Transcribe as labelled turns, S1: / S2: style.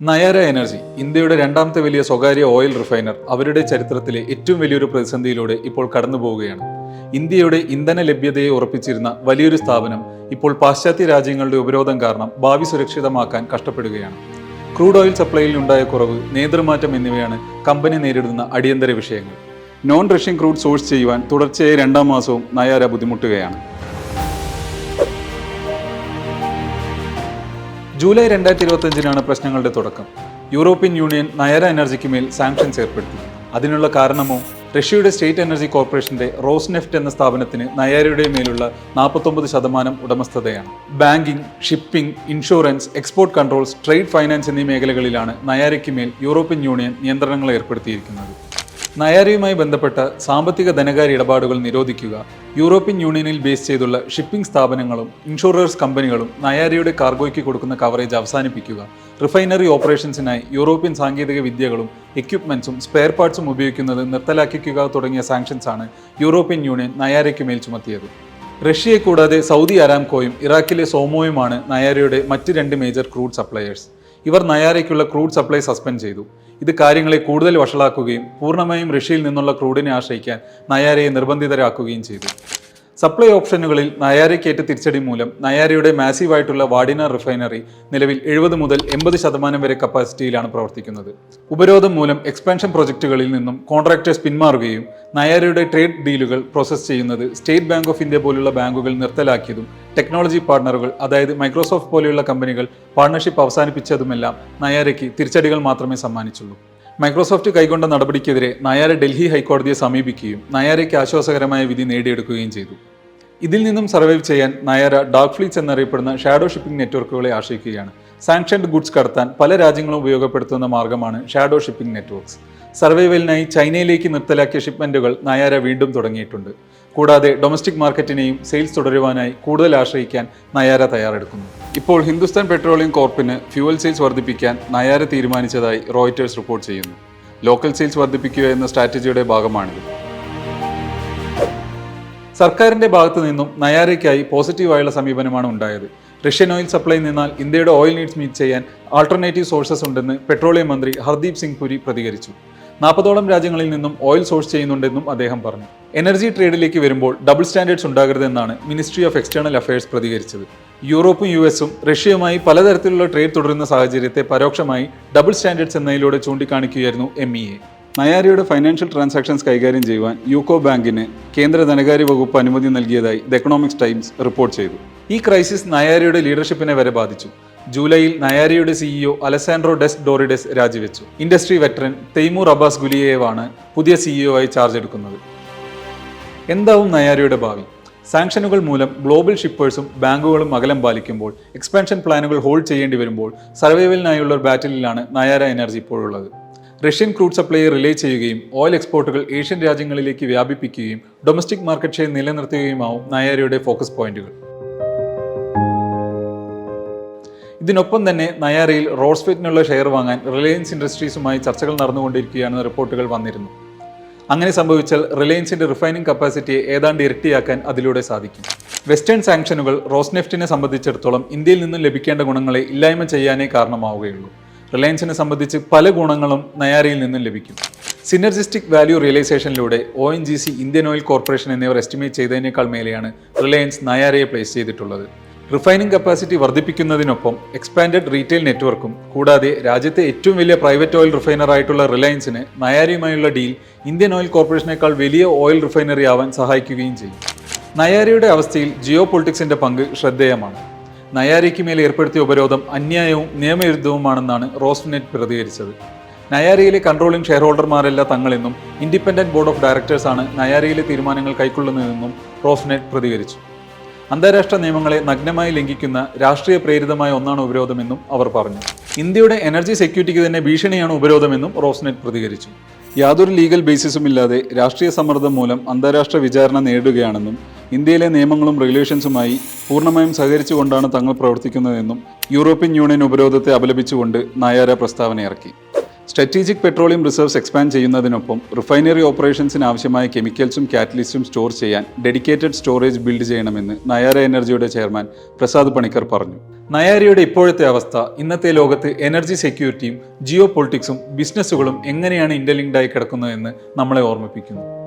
S1: Nayara energy ഇന്ത്യയുടെ രണ്ടാമത്തെ വലിയ സ്വകാര്യ ഓയിൽ റിഫൈനർ അവരുടെ ചരിത്രത്തിലെ ഏറ്റവും വലിയൊരു പ്രതിസന്ധിയിലൂടെ ഇപ്പോൾ കടന്നു പോവുകയാണ്. ഇന്ത്യയുടെ ഇന്ധന ലഭ്യതയെ ഉറപ്പിച്ചിരുന്ന വലിയൊരു സ്ഥാപനം ഇപ്പോൾ പാശ്ചാത്യ രാജ്യങ്ങളുടെ ഉപരോധം കാരണം ഭാവി സുരക്ഷിതമാക്കാൻ കഷ്ടപ്പെടുകയാണ്. ക്രൂഡ് ഓയിൽ സപ്ലൈയിൽ ഉണ്ടായ കുറവ് നേതൃമാറ്റം എന്നിവയാണ് കമ്പനി നേരിടുന്ന അടിയന്തര വിഷയങ്ങൾ. നോൺ റഷ്യൻ ക്രൂഡ് സോഴ്സ് ചെയ്യുവാൻ തുടർച്ചയായി രണ്ടാം മാസവും നയാര ബുദ്ധിമുട്ടുകയാണ്. ജൂലൈ രണ്ടായിരത്തി ഇരുപത്തഞ്ചിനാണ് പ്രശ്നങ്ങളുടെ തുടക്കം. യൂറോപ്യൻ യൂണിയൻ നയര എനർജിക്ക് മേൽ സാങ്ഷൻസ് ഏർപ്പെടുത്തി. അതിനുള്ള കാരണമോ? റഷ്യയുടെ സ്റ്റേറ്റ് എനർജി കോർപ്പറേഷന്റെ റോസ്നെഫ്റ്റ് എന്ന സ്ഥാപനത്തിന് നയാരയുടെ മേലുള്ള നാൽപ്പത്തൊമ്പത് ശതമാനം ഉടമസ്ഥതയാണ്. Banking shipping insurance export controls trade finance എന്നീ മേഖലകളിലാണ് നയാരയ്ക്ക് മേൽ യൂറോപ്യൻ യൂണിയൻ നിയന്ത്രണങ്ങൾ ഏർപ്പെടുത്തിയിരിക്കുന്നത്. നയാരയുമായി ബന്ധപ്പെട്ട സാമ്പത്തിക ധനകാര്യ ഇടപാടുകൾ നിരോധിക്കുക. യൂറോപ്യൻ യൂണിയനിൽ ബേസ് ചെയ്തുള്ള ഷിപ്പിംഗ് സ്ഥാപനങ്ങളും ഇൻഷുറേഴ്സ് കമ്പനികളും നയാരയുടെ കാർഗോയ്ക്ക് കൊടുക്കുന്ന കവറേജ് അവസാനിപ്പിക്കുക. റിഫൈനറി ഓപ്പറേഷൻസിനായി യൂറോപ്യൻ സാങ്കേതിക വിദ്യകളും എക്യുപ്മെന്റ്സും സ്പെയർ പാർട്സും ഉപയോഗിക്കുന്നത് നിർത്തലാക്കിക്കുക തുടങ്ങിയ സാങ്ഷൻസാണ് യൂറോപ്യൻ യൂണിയൻ നയാരയ്ക്ക് മേൽ ചുമത്തിയത്. റഷ്യയെ കൂടാതെ സൗദി അരാംകോയും ഇറാഖിലെ സോമോയുമാണ് നയാരയുടെ മറ്റ് രണ്ട് മേജർ ക്രൂഡ് സപ്ലയേഴ്സ്. ഇവർ നയാരയ്ക്കുള്ള ക്രൂഡ് സപ്ലൈ സസ്പെൻഡ് ചെയ്തു. ഇത് കാര്യങ്ങളെ കൂടുതൽ വഷളാക്കുകയും പൂർണമായും റഷ്യയിൽ നിന്നുള്ള ക്രൂഡിനെ ആശ്രയിക്കാൻ നയാരയെ നിർബന്ധിതരാക്കുകയും ചെയ്തു. സപ്ലൈ ഓപ്ഷനുകളിൽ നയാരയ്ക്കേറ്റ തിരിച്ചടി മൂലം നയാരയുടെ മാസീവായിട്ടുള്ള വാഡിന റിഫൈനറി നിലവിൽ എഴുപത് മുതൽ എൺപത് ശതമാനം വരെ കപ്പാസിറ്റിയിലാണ് പ്രവർത്തിക്കുന്നത്. ഉപരോധം മൂലം എക്സ്പാൻഷൻ പ്രൊജക്ടുകളിൽ നിന്നും കോൺട്രാക്ടേഴ്സ് പിന്മാറുകയും നയാരയുടെ ട്രേഡ് ഡീലുകൾ പ്രോസസ് ചെയ്യുന്നത് സ്റ്റേറ്റ് ബാങ്ക് ഓഫ് ഇന്ത്യ പോലുള്ള ബാങ്കുകൾ നിർത്തലാക്കിയതും ടെക്നോളജി പാർട്ണറുകൾ അതായത് മൈക്രോസോഫ്റ്റ് പോലെയുള്ള കമ്പനികൾ പാർട്ണർഷിപ്പ് അവസാനിപ്പിച്ചതുമെല്ലാം നയാരയ്ക്ക് തിരിച്ചടികൾ മാത്രമേ സമ്മാനിച്ചുള്ളൂ. മൈക്രോസോഫ്റ്റ് കൈക്കൊണ്ട നടപടിക്കെതിരെ നായാരെ ഡൽഹി ഹൈക്കോടതിയെ സമീപിക്കുകയും നായാരയ്ക്ക് ആശ്വാസകരമായ വിധി നേടിയെടുക്കുകയും ചെയ്തു. ഇതിൽ നിന്നും സർവൈവ് ചെയ്യാൻ നായാര ഡാർക്ക് ഫ്ലീറ്റ്സ് എന്നറിയപ്പെടുന്ന ഷാഡോ ഷിപ്പിംഗ് നെറ്റ്വർക്കുകളെ ആശ്രയിക്കുകയാണ്. സാങ്ഷൻഡ് ഗുഡ്സ് കടത്താൻ പല രാജ്യങ്ങളും ഉപയോഗപ്പെടുത്തുന്ന മാർഗമാണ് ഷാഡോ ഷിപ്പിംഗ് നെറ്റ്വർക്ക്സ് സർവൈവലിനായി ചൈനയിലേക്ക് നിർത്തലാക്കിയ ഷിപ്മെന്റുകൾ നയാര വീണ്ടും തുടങ്ങിയിട്ടുണ്ട്. കൂടാതെ ഡൊമസ്റ്റിക് മാർക്കറ്റിനെയും സെയിൽസ് തുടരുവാനായി കൂടുതൽ ആശ്രയിക്കാൻ നയാര തയ്യാറെടുക്കുന്നു. ഇപ്പോൾ ഹിന്ദുസ്ഥാൻ പെട്രോളിയം കോർപ്പിന് ഫ്യൂവൽ സെയിൽസ് വർദ്ധിപ്പിക്കാൻ നയാര തീരുമാനിച്ചതായി റോയിറ്റേഴ്സ് റിപ്പോർട്ട് ചെയ്യുന്നു. ലോക്കൽ സെയിൽസ് വർദ്ധിപ്പിക്കുക എന്ന സ്ട്രാറ്റജിയുടെ ഭാഗമാണിത്. സർക്കാരിന്റെ ഭാഗത്തു നിന്നും നയാരയ്ക്കായി പോസിറ്റീവായുള്ള സമീപനമാണ് ഉണ്ടായത്. റഷ്യൻ ഓയിൽ സപ്ലൈ നിന്നാൽ ഇന്ത്യയുടെ ഓയിൽ നീഡ്സ് മീറ്റ് ചെയ്യാൻ ആൾട്ടർനേറ്റീവ് സോഴ്സസ് ഉണ്ടെന്ന് പെട്രോളിയം മന്ത്രി ഹർദീപ് സിംഗ് പുരി പ്രതികരിച്ചു. നാൽപ്പതോളം രാജ്യങ്ങളിൽ നിന്നും ഓയിൽ സോഴ്സ് ചെയ്യുന്നുണ്ടെന്നും അദ്ദേഹം പറഞ്ഞു. എനർജി ട്രേഡിലേക്ക് വരുമ്പോൾ ഡബിൾ സ്റ്റാൻഡേർഡ്സ് ഉണ്ടാകരുതെന്നാണ് മിനിസ്ട്രി ഓഫ് എക്സ്റ്റേണൽ അഫയേഴ്സ് പ്രതികരിച്ചത്. യൂറോപ്പും യു എസും റഷ്യയുമായി പലതരത്തിലുള്ള ട്രേഡ് തുടരുന്ന സാഹചര്യത്തെ പരോക്ഷമായി ഡബിൾ സ്റ്റാൻഡേർഡ്സ് എന്നതിലൂടെ ചൂണ്ടിക്കാണിക്കുകയായിരുന്നു എം ഇ എ നയാരിയുടെ ഫൈനാൻഷ്യൽ ട്രാൻസാക്ഷൻസ് കൈകാര്യം ചെയ്യുവാൻ യൂക്കോ ബാങ്കിന് കേന്ദ്ര ധനകാര്യ വകുപ്പ് അനുമതി നൽകിയതായി ദ എക്കണോമിക്സ് ടൈംസ് റിപ്പോർട്ട് ചെയ്തു. ഈ ക്രൈസിസ് നയാരിയുടെ ലീഡർഷിപ്പിനെ വരെ ബാധിച്ചു. ജൂലൈയിൽ നയാരയുടെ സിഇഒ അലസാൻഡ്രോ ഡെസ് ഡോറിഡെസ് രാജിവെച്ചു. ഇൻഡസ്ട്രി വെറ്ററൻ തെയ്മൂർ അബ്ബാസ് ഗുലിയേവാണ് പുതിയ സിഇഒ ആയി ചാർജ് എടുക്കുന്നത്. എന്താവും നയാരയുടെ ഭാവി? സാങ്ഷനുകൾ മൂലം ഗ്ലോബൽ ഷിപ്പേഴ്സും ബാങ്കുകളും അകലം പാലിക്കുമ്പോൾ എക്സ്പാൻഷൻ പ്ലാനുകൾ ഹോൾഡ് ചെയ്യേണ്ടി വരുമ്പോൾ സർവൈവലിനായുള്ള ബാറ്റലിലാണ് നയാര എനർജി ഇപ്പോഴുള്ളത്. റഷ്യൻ ക്രൂഡ് സപ്ലൈയെ റിലേ ചെയ്യുകയും ഓയിൽ എക്സ്പോർട്ടുകൾ ഏഷ്യൻ രാജ്യങ്ങളിലേക്ക് വ്യാപിപ്പിക്കുകയും ഡൊമസ്റ്റിക് മാർക്കറ്റ് ഷെയർ നിലനിർത്തുകയുമാവും നയാരയുടെ ഫോക്കസ് പോയിന്റുകൾ. ഇതിനൊപ്പം തന്നെ നയാരയിൽ റോസ്ഫെറ്റിനുള്ള ഷെയർ വാങ്ങാൻ റിലയൻസ് ഇൻഡസ്ട്രീസുമായി ചർച്ചകൾ നടന്നുകൊണ്ടിരിക്കുകയാണെന്ന് റിപ്പോർട്ടുകൾ വന്നിരുന്നു. അങ്ങനെ സംഭവിച്ചാൽ റിലയൻസിന്റെ റിഫൈനിങ് കപ്പാസിറ്റിയെ ഏതാണ്ട് ഇരട്ടിയാക്കാൻ അതിലൂടെ സാധിക്കും. വെസ്റ്റേൺ സാങ്ഷനുകൾ റോസ്നെഫ്റ്റിനെ സംബന്ധിച്ചിടത്തോളം ഇന്ത്യയിൽ നിന്നും ലഭിക്കേണ്ട ഗുണങ്ങളെ ഇല്ലായ്മ ചെയ്യാനേ കാരണമാവുകയുള്ളൂ. റിലയൻസിനെ സംബന്ധിച്ച് പല ഗുണങ്ങളും നയാരയിൽ നിന്നും ലഭിക്കും. Synergistic value റിയലൈസേഷനിലൂടെ O N G C Indian oil corporation എന്നിവർ എസ്റ്റിമേറ്റ് ചെയ്തതിനേക്കാൾ മേലെയാണ് റിലയൻസ് നയാരയെ പ്ലേസ് ചെയ്തിട്ടുള്ളത്. റിഫൈനിങ് കപ്പാസിറ്റി വർദ്ധിപ്പിക്കുന്നതിനൊപ്പം എക്സ്പാൻഡഡ് റീറ്റെയിൽ നെറ്റ്വർക്കും കൂടാതെ രാജ്യത്തെ ഏറ്റവും വലിയ പ്രൈവറ്റ് ഓയിൽ റിഫൈനറായിട്ടുള്ള റിലയൻസിന് നയാരിയുമായുള്ള ഡീൽ ഇന്ത്യൻ ഓയിൽ കോർപ്പറേഷനേക്കാൾ വലിയ ഓയിൽ റിഫൈനറി ആവാൻ സഹായിക്കുകയും ചെയ്യും. നയാരിയുടെ അവസ്ഥയിൽ ജിയോ പൊളിറ്റിക്സിന്റെ പങ്ക് ശ്രദ്ധേയമാണ്. നയാരിക്ക് മേൽ ഏർപ്പെടുത്തിയ ഉപരോധം അന്യായവും നിയമവിരുദ്ധവുമാണെന്നാണ് റോസ്നെറ്റ് പ്രതികരിച്ചത്. നയാരിയിലെ കൺട്രോളിംഗ് ഷെയർ ഹോൾഡർമാരല്ല തങ്ങളെന്നും ഇൻഡിപെൻഡന്റ് ബോർഡ് ഓഫ് ഡയറക്ടേഴ്സാണ് നയാരിയിലെ തീരുമാനങ്ങൾ കൈക്കൊള്ളുന്നതെന്നും റോസ്നെറ്റ് പ്രതികരിച്ചു. അന്താരാഷ്ട്ര നിയമങ്ങളെ നഗ്നമായി ലംഘിക്കുന്ന രാഷ്ട്രീയ പ്രേരിതമായ ഒന്നാണ് ഉപരോധമെന്നും അവർ പറഞ്ഞു. ഇന്ത്യയുടെ എനർജി സെക്യൂരിറ്റിക്ക് തന്നെ ഭീഷണിയാണ് ഉപരോധമെന്നും റോസ്നെറ്റ് പ്രതികരിച്ചു. യാതൊരു ലീഗൽ ബേസിസും ഇല്ലാതെ രാഷ്ട്രീയ സമ്മർദ്ദം മൂലം അന്താരാഷ്ട്ര വിചാരണ നേരിടുകയാണെന്നും ഇന്ത്യയിലെ നിയമങ്ങളും റെഗുലേഷൻസുമായി പൂർണമായും സഹകരിച്ചുകൊണ്ടാണ് തങ്ങൾ പ്രവർത്തിക്കുന്നതെന്നും യൂറോപ്യൻ യൂണിയൻ ഉപരോധത്തെ അപലപിച്ചുകൊണ്ട് നായാര പ്രസ്താവന ഇറക്കി സ്ട്രാറ്റജിക് പെട്രോളിയം റിസർവ്സ് എക്സ്പാൻഡ് ചെയ്യുന്നതിനൊപ്പം റിഫൈനറി ഓപ്പറേഷൻസിന് ആവശ്യമായ കെമിക്കൽസും കാറ്റലിസ്റ്റും സ്റ്റോർ ചെയ്യാൻ ഡെഡിക്കേറ്റഡ് സ്റ്റോറേജ് ബിൽഡ് ചെയ്യണമെന്ന് നയാര എനർജിയുടെ ചെയർമാൻ പ്രസാദ് പണിക്കർ പറഞ്ഞു. നയാരയുടെ ഇപ്പോഴത്തെ അവസ്ഥ ഇന്നത്തെ ലോകത്ത് എനർജി സെക്യൂരിറ്റിയും ജിയോ പൊളിറ്റിക്സും ബിസിനസ്സുകളും എങ്ങനെയാണ് ഇന്റർലിങ്ക്ഡ് ആയി കിടക്കുന്നതെന്ന് നമ്മളെ ഓർമ്മിപ്പിക്കുന്നു.